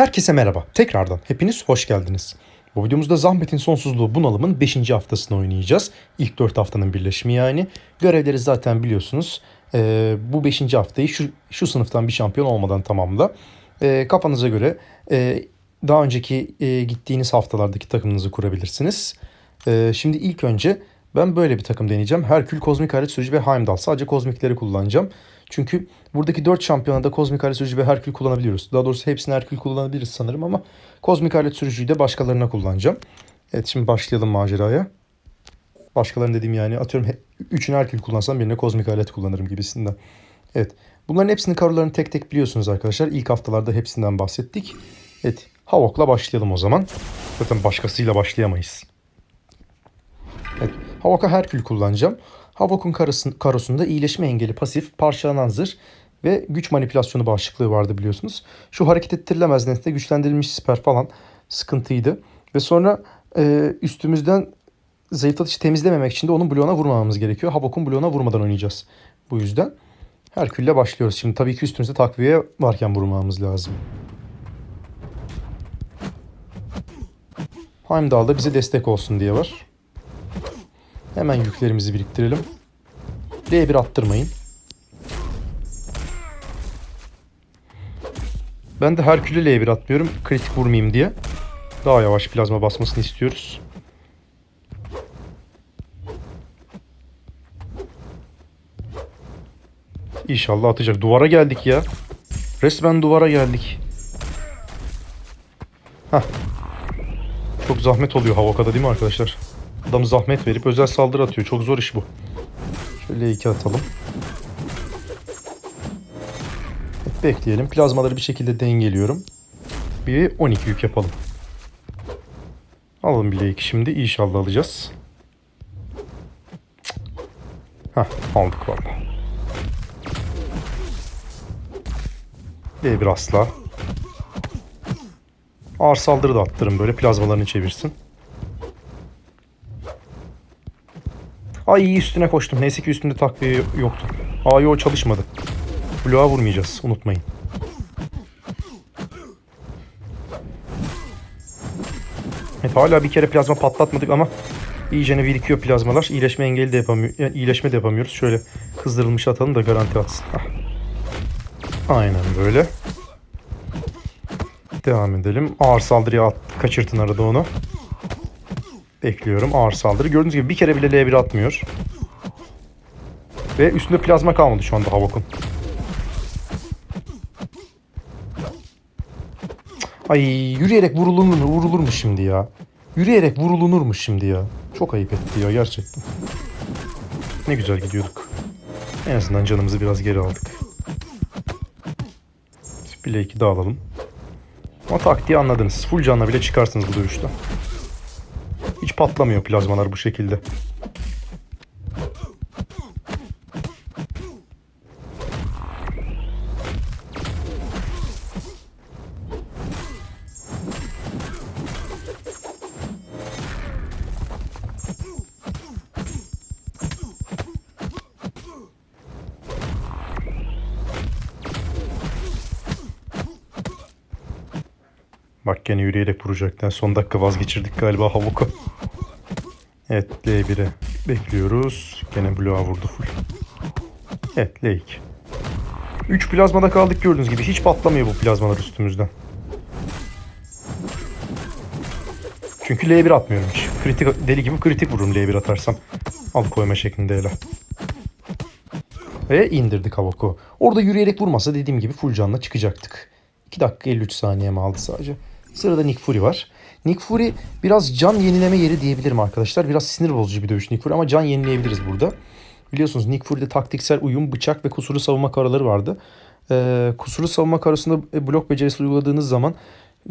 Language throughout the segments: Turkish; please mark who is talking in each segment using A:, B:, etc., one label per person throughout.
A: Herkese merhaba. Tekrardan hepiniz hoş geldiniz. Bu videomuzda Zahmet'in Sonsuzluğu Bunalım'ın 5. haftasını oynayacağız. İlk 4 haftanın birleşimi yani. Görevleri zaten biliyorsunuz. Ee, bu 5. haftayı şu, şu sınıftan bir şampiyon olmadan tamamla. Ee, kafanıza göre e, daha önceki e, gittiğiniz haftalardaki takımınızı kurabilirsiniz. Ee, şimdi ilk önce ben böyle bir takım deneyeceğim. Herkül, Kozmik Alet Sürücü ve Heimdall. Sadece kozmikleri kullanacağım. Çünkü buradaki 4 şampiyonada Kozmik Alet Sürücü ve Herkül kullanabiliyoruz. Daha doğrusu hepsini Herkül kullanabiliriz sanırım ama Kozmik Alet Sürücü'yü de başkalarına kullanacağım. Evet şimdi başlayalım maceraya. Başkalarını dediğim yani atıyorum 3'ünü Herkül kullansam birine Kozmik Alet kullanırım gibisinden. Evet. Bunların hepsinin karolarını tek tek biliyorsunuz arkadaşlar. İlk haftalarda hepsinden bahsettik. Evet. Havok'la başlayalım o zaman. Zaten başkasıyla başlayamayız. Evet. Havok'a Herkül kullanacağım. Havok'un karosun- karosunda iyileşme engeli pasif, parçalanan zırh ve güç manipülasyonu başlıklığı vardı biliyorsunuz. Şu hareket ettirilemez nesne güçlendirilmiş siper falan sıkıntıydı. Ve sonra e, üstümüzden zayıflatıcı temizlememek için de onun bloğuna vurmamamız gerekiyor. Havok'un bloğuna vurmadan oynayacağız. Bu yüzden Herkül'le başlıyoruz. Şimdi tabii ki üstümüzde takviye varken vurmamız lazım. Heimdall da bize destek olsun diye var. Hemen yüklerimizi biriktirelim. D1 attırmayın. Ben de Herkül'e L1 atmıyorum. Kritik vurmayayım diye. Daha yavaş plazma basmasını istiyoruz. İnşallah atacak. Duvara geldik ya. Resmen duvara geldik. Hah. Çok zahmet oluyor Havoka'da değil mi arkadaşlar? Adam zahmet verip özel saldırı atıyor. Çok zor iş bu. Şöyle iki atalım. Bekleyelim. Plazmaları bir şekilde dengeliyorum. Bir 12 yük yapalım. Alalım bile iki şimdi. İnşallah alacağız. Hah aldık valla. Bir asla. Ağır saldırı da attırın böyle plazmalarını çevirsin. Ay üstüne koştum. Neyse ki üstünde takviye yoktu. Aa yo çalışmadı. Bloğa vurmayacağız. Unutmayın. Evet hala bir kere plazma patlatmadık ama iyicene birikiyor plazmalar. İyileşme engeli de yapamıyor. Yani iyileşme de yapamıyoruz. Şöyle kızdırılmış atalım da garanti atsın. Aynen böyle. Devam edelim. Ağır saldırıya at, kaçırtın arada onu. Bekliyorum ağır saldırı. Gördüğünüz gibi bir kere bile L1 atmıyor. Ve üstünde plazma kalmadı şu anda Havok'un. Ay yürüyerek vurulur mu, vurulur mu şimdi ya? Yürüyerek vurulunur mu şimdi ya? Çok ayıp etti ya gerçekten. Ne güzel gidiyorduk. En azından canımızı biraz geri aldık. Blake'i de alalım. Ama taktiği anladınız. Full canla bile çıkarsınız bu dövüşten. Patlamıyor plazmalar bu şekilde. Bak gene yürüyerek vuracaklar. Son dakika vazgeçirdik galiba Havok'u. Evet L1'e bekliyoruz. Gene bloğa vurdu full. Evet L2. 3 plazmada kaldık gördüğünüz gibi. Hiç patlamıyor bu plazmalar üstümüzden. Çünkü L1 atmıyorum hiç. Kritik, deli gibi kritik vururum L1 atarsam. Al koyma şeklinde ele. Ve indirdik Havok'u. Orada yürüyerek vurmasa dediğim gibi full canla çıkacaktık. 2 dakika 53 saniye mi aldı sadece. Sırada Nick Fury var. Nick Fury biraz can yenileme yeri diyebilirim arkadaşlar. Biraz sinir bozucu bir dövüş Nick Fury ama can yenileyebiliriz burada. Biliyorsunuz Nick Fury'de taktiksel uyum, bıçak ve kusurlu savunma karaları vardı. Ee, kusurlu savunma karasında e, blok becerisi uyguladığınız zaman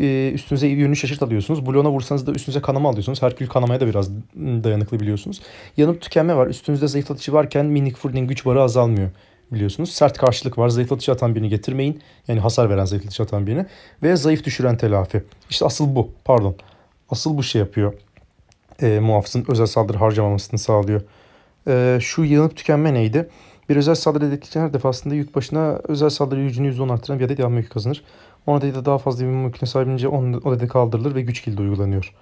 A: e, üstünüze yönünü şaşırt alıyorsunuz. Bloğuna vursanız da üstünüze kanama alıyorsunuz. Herkül kanamaya da biraz dayanıklı biliyorsunuz. Yanıp tükenme var. Üstünüzde zayıflatıcı varken Nick Fury'nin güç barı azalmıyor biliyorsunuz. Sert karşılık var. Zayıflatıcı atan birini getirmeyin. Yani hasar veren zayıflatıcı atan birini. Ve zayıf düşüren telafi. İşte asıl bu. Pardon. Asıl bu şey yapıyor. E, muhafızın özel saldırı harcamamasını sağlıyor. E, şu yanıp tükenme neydi? Bir özel saldırı edildiği her defasında yük başına özel saldırı gücünü %10 artıran bir adet yanma yükü kazanır. 10 adayı daha fazla bir mümkün sahibince 10 adayı kaldırılır ve güç kilidi uygulanıyor.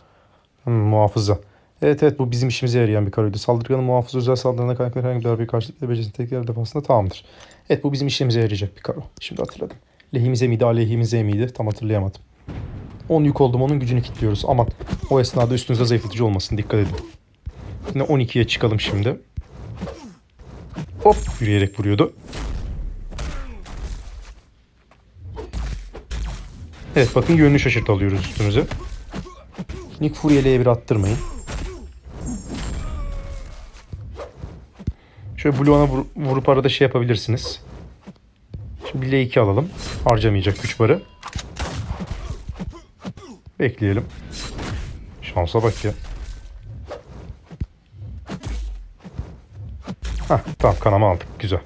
A: Hmm, muhafıza. Evet evet bu bizim işimize yarayan bir karıydı. Saldırganın muhafız özel saldırına kaynaklı herhangi bir darbeyi karşılıklı becerisini tekrar defasında tamamdır. Evet bu bizim işimize yarayacak bir karo. Şimdi hatırladım. Lehimize miydi, aleyhimize miydi? Tam hatırlayamadım. 10 yük oldum onun gücünü kilitliyoruz. Aman o esnada üstünüzde zayıflatıcı olmasın dikkat edin. Yine 12'ye çıkalım şimdi. Hop yürüyerek vuruyordu. Evet bakın yönünü şaşırt alıyoruz üstümüze. Nick Fury'e bir attırmayın. Şöyle Blue'ana vur, vurup arada şey yapabilirsiniz. Şimdi bir L2 alalım. Harcamayacak güç barı. Bekleyelim. Şansa bak ya. Hah tamam kanama aldık. Güzel.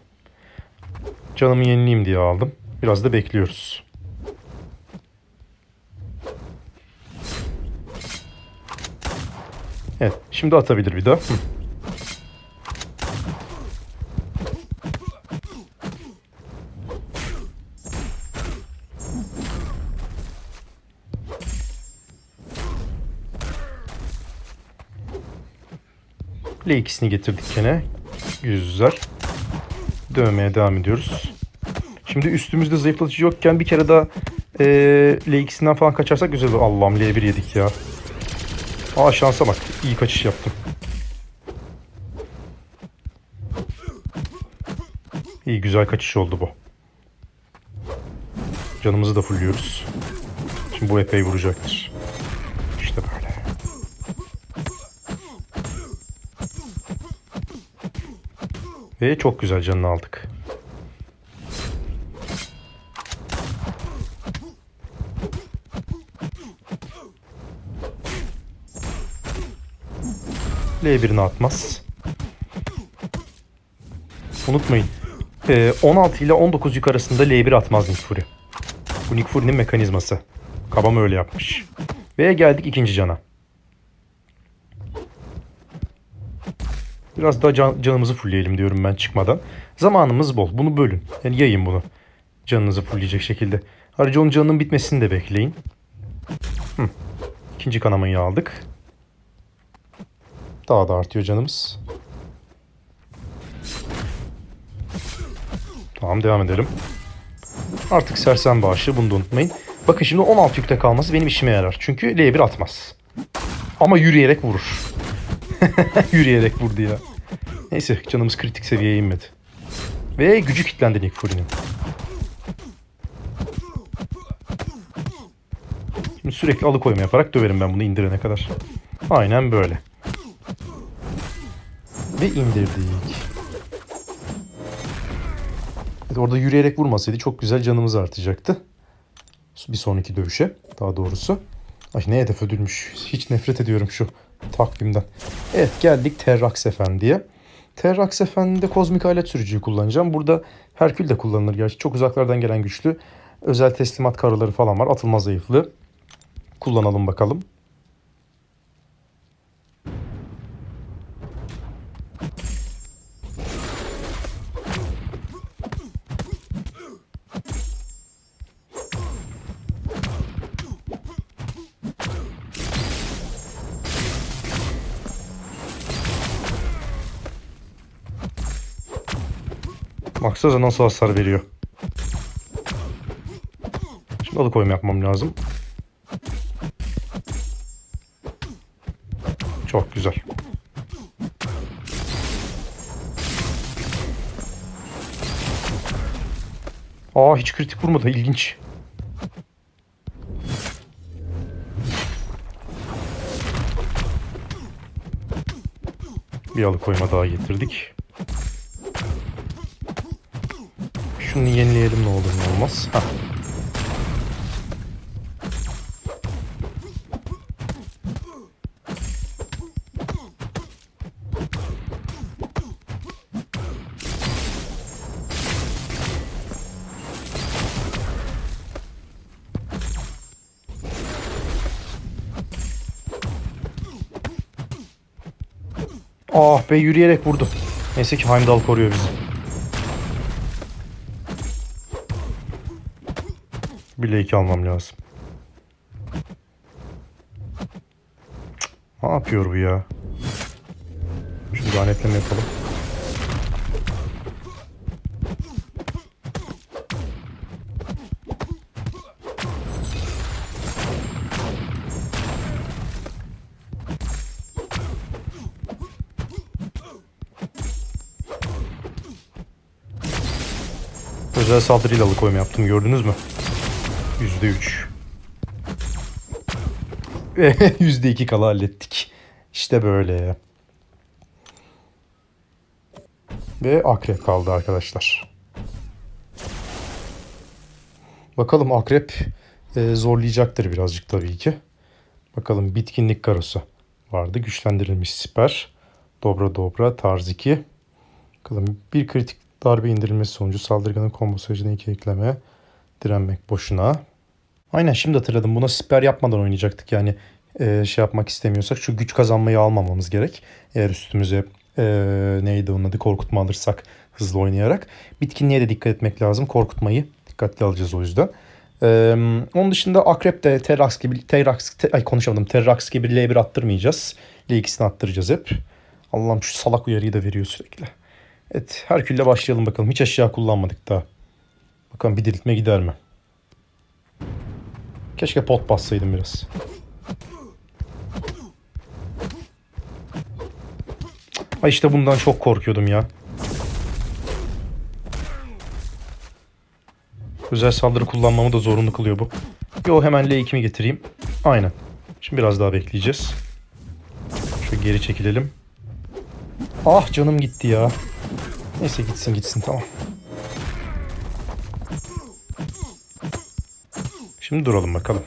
A: Canımı yenileyim diye aldım. Biraz da bekliyoruz. Evet. Şimdi atabilir bir daha. L2'sini getirdik gene. Güzel. Dövmeye devam ediyoruz. Şimdi üstümüzde zayıflatıcı yokken bir kere daha e, L2'sinden falan kaçarsak güzel olur. Allah'ım L1 yedik ya. Aa şansa bak. İyi kaçış yaptım. İyi güzel kaçış oldu bu. Canımızı da fullüyoruz. Şimdi bu epey vuracaktır. Ve çok güzel canını aldık. L1'ini atmaz. Unutmayın. e, 16 ile 19 yük arasında L1 atmaz Nick Fury. Bu Nick Fury'nin mekanizması. Kabam öyle yapmış. Ve geldik ikinci cana. Biraz daha can, canımızı fullleyelim diyorum ben çıkmadan. Zamanımız bol. Bunu bölün. Yani yayın bunu. Canınızı fullleyecek şekilde. Ayrıca onun canının bitmesini de bekleyin. Hı. İkinci kanamayı aldık. Daha da artıyor canımız. Tamam devam edelim. Artık sersem bağışı bunu da unutmayın. Bakın şimdi 16 yükte kalması benim işime yarar. Çünkü L1 atmaz. Ama yürüyerek vurur. yürüyerek vurdu ya. Neyse canımız kritik seviyeye inmedi. Ve gücü kilitlendi Nick Fury'nin. Şimdi sürekli alıkoyma yaparak döverim ben bunu indirene kadar. Aynen böyle. Ve indirdik. Evet, orada yürüyerek vurmasaydı çok güzel canımız artacaktı. Bir sonraki dövüşe daha doğrusu. Ay ne hedef ödülmüş. Hiç nefret ediyorum şu takvimden. Evet geldik Terrax Efendi'ye. Terrax Efendi'de kozmik alet sürücüyü kullanacağım. Burada Herkül de kullanılır gerçi. Çok uzaklardan gelen güçlü. Özel teslimat karıları falan var. Atılma zayıflı. Kullanalım bakalım. Baksanıza nasıl hasar veriyor. Şimdi alıkoyma yapmam lazım. Çok güzel. Aa hiç kritik vurmadı. İlginç. Bir alıkoyma daha getirdik. Şunu yenileyelim ne olur ne olmaz. Heh. Ah be yürüyerek vurdu. Neyse ki Heimdall koruyor bizi. Bile iki almam lazım. Ne yapıyor bu ya? Şu lanetleme yapalım. Özel saldırıyla alıkoyma yaptım gördünüz mü? Yüzde üç. Ve yüzde iki kala hallettik. İşte böyle. Ve akrep kaldı arkadaşlar. Bakalım akrep e, zorlayacaktır birazcık tabii ki. Bakalım bitkinlik karosu vardı. Güçlendirilmiş siper. Dobra dobra tarz 2. Bakalım bir kritik darbe indirilmesi sonucu saldırganın combo sayıcına 2 ekleme. Direnmek boşuna. Aynen şimdi hatırladım. Buna siper yapmadan oynayacaktık. Yani e, şey yapmak istemiyorsak şu güç kazanmayı almamamız gerek. Eğer üstümüze e, neydi onun adı korkutma alırsak hızlı oynayarak. Bitkinliğe de dikkat etmek lazım. Korkutmayı dikkatli alacağız o yüzden. Ee, onun dışında Akrep de Terrax gibi Terrax te, ay konuşamadım. Terrax gibi L1 attırmayacağız. L2'sini attıracağız hep. Allah'ım şu salak uyarıyı da veriyor sürekli. Evet Herkül'le başlayalım bakalım. Hiç aşağı kullanmadık daha. Bakalım bir diriltme gider mi? Keşke pot bassaydım biraz. Ay işte bundan çok korkuyordum ya. Özel saldırı kullanmamı da zorunlu kılıyor bu. Yo hemen L2'mi getireyim. Aynen. Şimdi biraz daha bekleyeceğiz. Şöyle geri çekilelim. Ah canım gitti ya. Neyse gitsin gitsin tamam. Şimdi duralım bakalım.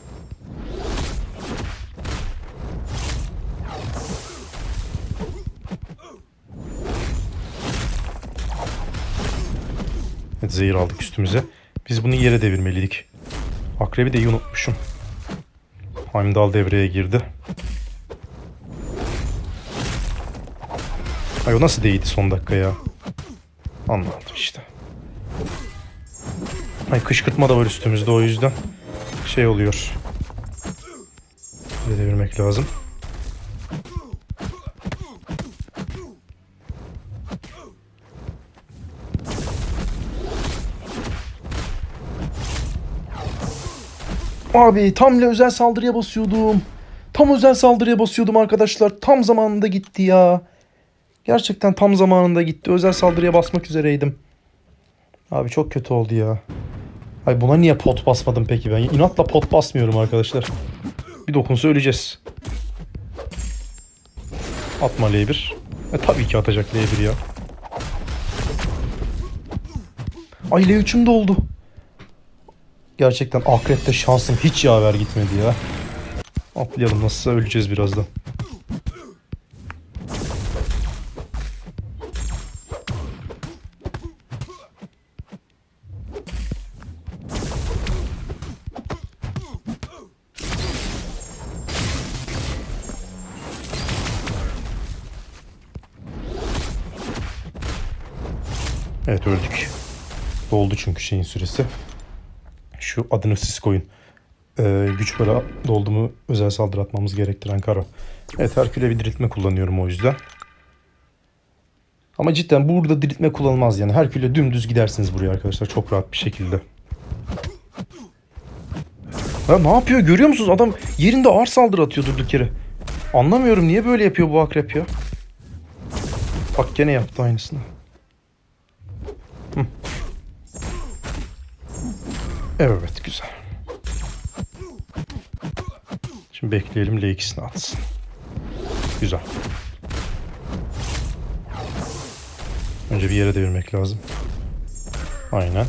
A: Evet zehir aldık üstümüze. Biz bunu yere devirmeliydik. Akrebi de iyi unutmuşum. Heimdall devreye girdi. Ay o nasıl değdi son dakika ya? Anladım işte. Ay kışkırtma da var üstümüzde o yüzden şey oluyor. Devirmek lazım. Abi tam özel saldırıya basıyordum. Tam özel saldırıya basıyordum arkadaşlar. Tam zamanında gitti ya. Gerçekten tam zamanında gitti. Özel saldırıya basmak üzereydim. Abi çok kötü oldu ya. Ay buna niye pot basmadım peki ben? İnatla pot basmıyorum arkadaşlar. Bir dokunsa öleceğiz. Atma L1. E tabii ki atacak L1 ya. Ay L3'üm de oldu. Gerçekten akrepte şansım hiç yaver gitmedi ya. Atlayalım nasılsa öleceğiz birazdan. Doldu çünkü şeyin süresi. Şu adını siz koyun. Ee, güç para doldu mu özel saldırı atmamız gerektiren karo. Evet Herkül'e bir diriltme kullanıyorum o yüzden. Ama cidden burada diriltme kullanılmaz yani. Herkül'e dümdüz gidersiniz buraya arkadaşlar çok rahat bir şekilde. Ya ne yapıyor görüyor musunuz? Adam yerinde ağır saldırı atıyor durduk yere. Anlamıyorum niye böyle yapıyor bu akrep ya. Bak gene yaptı aynısını. Evet güzel. Şimdi bekleyelim L2'sini atsın. Güzel. Önce bir yere devirmek lazım. Aynen.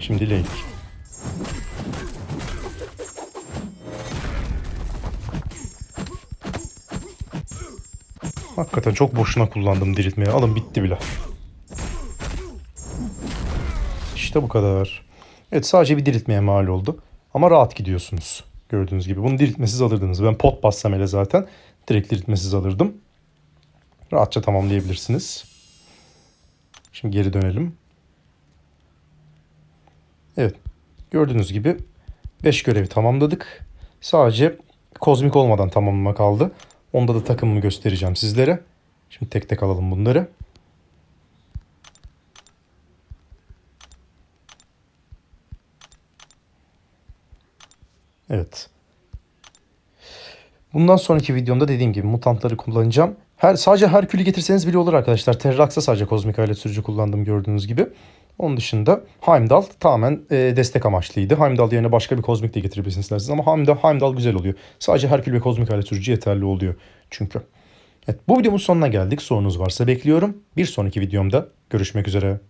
A: Şimdi L2. Hakikaten çok boşuna kullandım diriltmeyi. Alın bitti bile. İşte bu kadar. Evet sadece bir diriltmeye mal oldu. Ama rahat gidiyorsunuz. Gördüğünüz gibi. Bunu diriltmesiz alırdınız. Ben pot bassam hele zaten direkt diriltmesiz alırdım. Rahatça tamamlayabilirsiniz. Şimdi geri dönelim. Evet. Gördüğünüz gibi 5 görevi tamamladık. Sadece kozmik olmadan tamamlama kaldı. Onda da takımımı göstereceğim sizlere. Şimdi tek tek alalım bunları. Evet. Bundan sonraki videomda dediğim gibi mutantları kullanacağım. Her, sadece Herkül'ü getirseniz bile olur arkadaşlar. Terrax'a sadece kozmik alet sürücü kullandım gördüğünüz gibi. Onun dışında Heimdall tamamen e, destek amaçlıydı. Heimdall yerine başka bir kozmik de getirebilirsiniz isterseniz ama Heimdall, Heimdall güzel oluyor. Sadece Herkül ve kozmik alet sürücü yeterli oluyor çünkü. Evet, bu videomun sonuna geldik. Sorunuz varsa bekliyorum. Bir sonraki videomda görüşmek üzere.